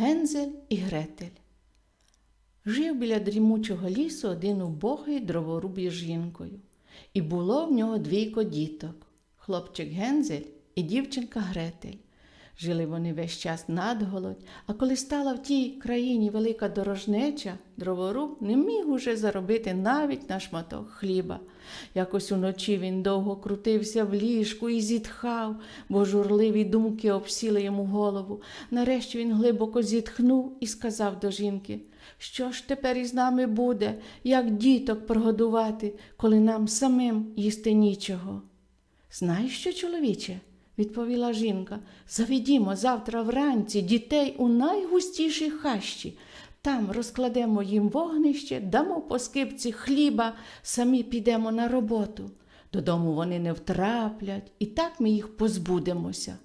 Гензель і Гретель. Жив біля дрімучого лісу один убогий дроворуб із жінкою, і було в нього двійко діток хлопчик Гензель і дівчинка Гретель. Жили вони весь час надголодь, а коли стала в тій країні велика дорожнеча, дроворуб не міг уже заробити навіть на шматок хліба. Якось уночі він довго крутився в ліжку і зітхав, бо журливі думки обсіли йому голову. Нарешті він глибоко зітхнув і сказав до жінки, що ж тепер із нами буде, як діток прогодувати, коли нам самим їсти нічого. Знаєш що, чоловіче? Відповіла жінка. Заведімо завтра вранці дітей у найгустіші хащі. Там розкладемо їм вогнище, дамо по скипці хліба, самі підемо на роботу. Додому вони не втраплять, і так ми їх позбудемося.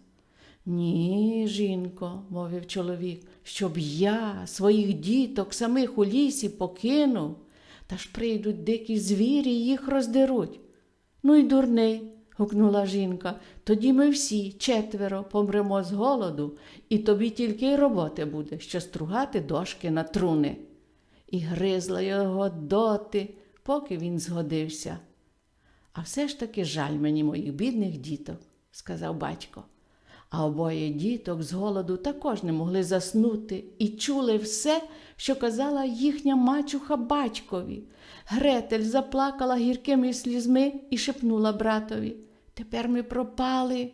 Ні, жінко, мовив чоловік, щоб я своїх діток самих у лісі покинув, та ж прийдуть дикі звірі і їх роздеруть. Ну й дурний, гукнула жінка, тоді ми всі четверо помремо з голоду, і тобі тільки й роботи буде, що стругати дошки на труни. І гризла його доти, поки він згодився. А все ж таки жаль мені моїх бідних діток, сказав батько. А обоє діток з голоду також не могли заснути і чули все, що казала їхня мачуха батькові. Гретель заплакала гіркими слізьми і шепнула братові Тепер ми пропали.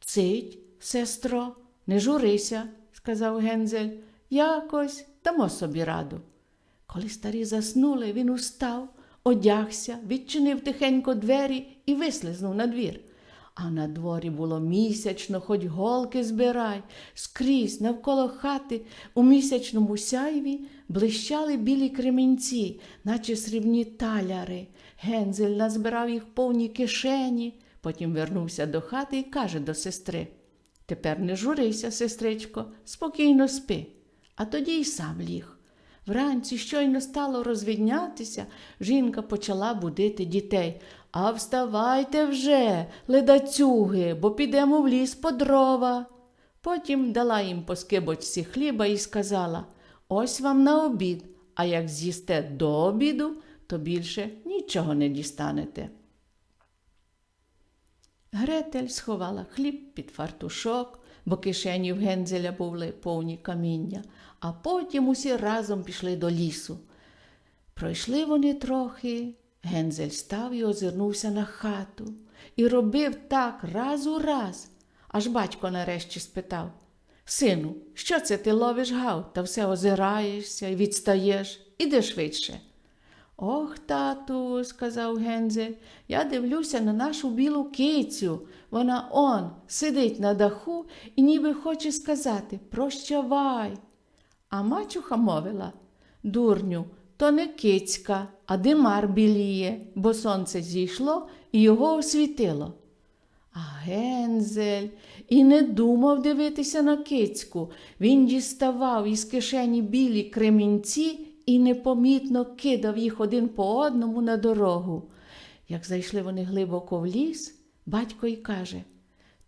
Цить, сестро, не журися, сказав Гензель. Якось дамо собі раду. Коли старі заснули, він устав, одягся, відчинив тихенько двері і вислизнув на двір. А на дворі було місячно, хоч голки збирай, скрізь навколо хати у місячному сяйві блищали білі кремінці, наче срібні таляри. Гензель назбирав їх повні кишені, потім вернувся до хати і каже до сестри Тепер не журися, сестричко, спокійно спи. А тоді й сам ліг. Вранці щойно стало розвіднятися, жінка почала будити дітей. А вставайте вже, ледацюги, бо підемо в ліс по дрова. Потім дала їм по скибочці хліба і сказала Ось вам на обід, а як з'їсте до обіду, то більше нічого не дістанете. Гретель сховала хліб під фартушок, бо кишені в Гензеля були повні каміння, а потім усі разом пішли до лісу. Пройшли вони трохи. Гензель став і озирнувся на хату і робив так раз у раз, аж батько нарешті спитав Сину, що це ти ловиш гав та все озираєшся і відстаєш? Іди швидше. Ох, тату, сказав Гензель, я дивлюся на нашу білу кицю. Вона он сидить на даху і ніби хоче сказати Прощавай. А мачуха мовила Дурню, то не кицька, а димар біліє, бо сонце зійшло і його освітило. А Гензель і не думав дивитися на кицьку. Він діставав із кишені білі кремінці і непомітно кидав їх один по одному на дорогу. Як зайшли вони глибоко в ліс, батько й каже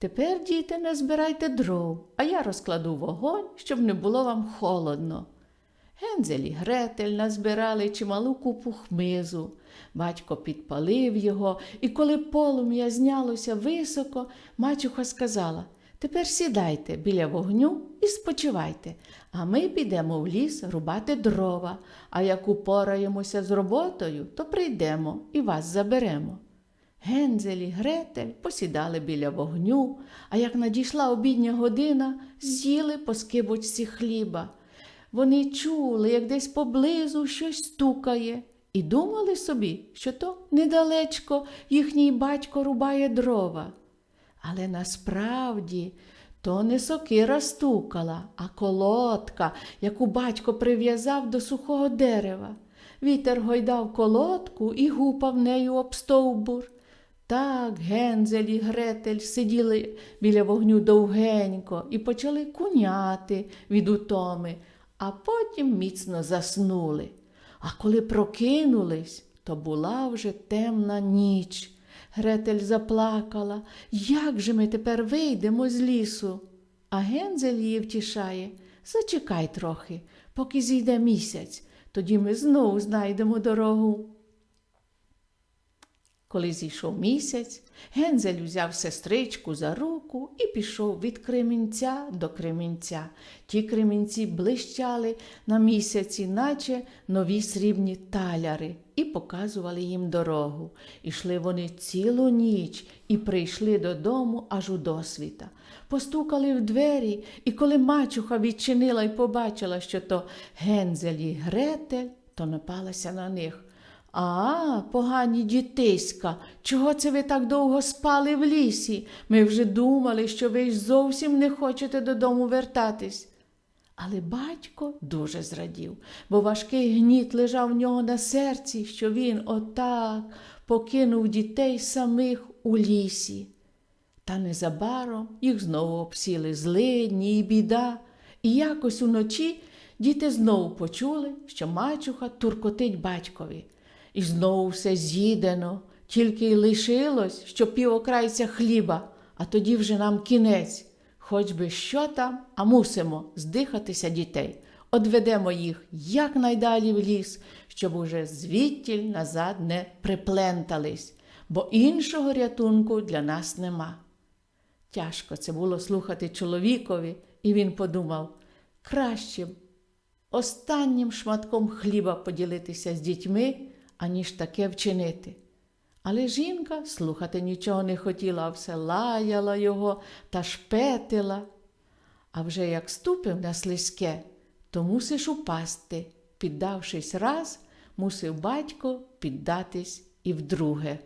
Тепер, діти, не збирайте дров, а я розкладу вогонь, щоб не було вам холодно. Гензель і Гретель назбирали чималу купу хмизу. Батько підпалив його, і коли полум'я знялося високо, мачуха сказала Тепер сідайте біля вогню і спочивайте, а ми підемо в ліс рубати дрова, а як упораємося з роботою, то прийдемо і вас заберемо. Гензель і Гретель посідали біля вогню, а як надійшла обідня година, з'їли по скибочці хліба. Вони чули, як десь поблизу щось стукає, і думали собі, що то недалечко їхній батько рубає дрова. Але насправді то не сокира стукала, а колодка, яку батько прив'язав до сухого дерева. Вітер гойдав колодку і гупав нею об стовбур. Так Гензель і Гретель сиділи біля вогню довгенько і почали куняти від утоми, а потім міцно заснули. А коли прокинулись, то була вже темна ніч. Гретель заплакала. Як же ми тепер вийдемо з лісу? А Гензель її втішає. зачекай трохи, поки зійде місяць, тоді ми знову знайдемо дорогу. Коли зійшов місяць, Гензель узяв сестричку за руку і пішов від кремінця до кремінця. Ті кремінці блищали на місяці, наче нові срібні таляри, і показували їм дорогу. Ішли вони цілу ніч і прийшли додому аж у досвіта. Постукали в двері, і коли мачуха відчинила і побачила, що то Гензель і Гретель, то напалася на них. А, погані дітиська, чого це ви так довго спали в лісі? Ми вже думали, що ви ж зовсім не хочете додому вертатись. Але батько дуже зрадів, бо важкий гніт лежав в нього на серці, що він отак покинув дітей самих у лісі. Та незабаром їх знову обсіли злидні і біда, і якось уночі діти знову почули, що мачуха туркотить батькові. І знову все з'їдено, тільки й лишилось, що півокрайця хліба, а тоді вже нам кінець. Хоч би що там, а мусимо здихатися дітей. Одведемо їх якнайдалі в ліс, щоб уже звідтіль назад не приплентались, бо іншого рятунку для нас нема. Тяжко це було слухати чоловікові, і він подумав краще б останнім шматком хліба поділитися з дітьми, аніж таке вчинити. Але жінка слухати нічого не хотіла, а все лаяла його та шпетила. А вже як ступив на слизьке, то мусиш упасти. Піддавшись раз, мусив батько піддатись і вдруге.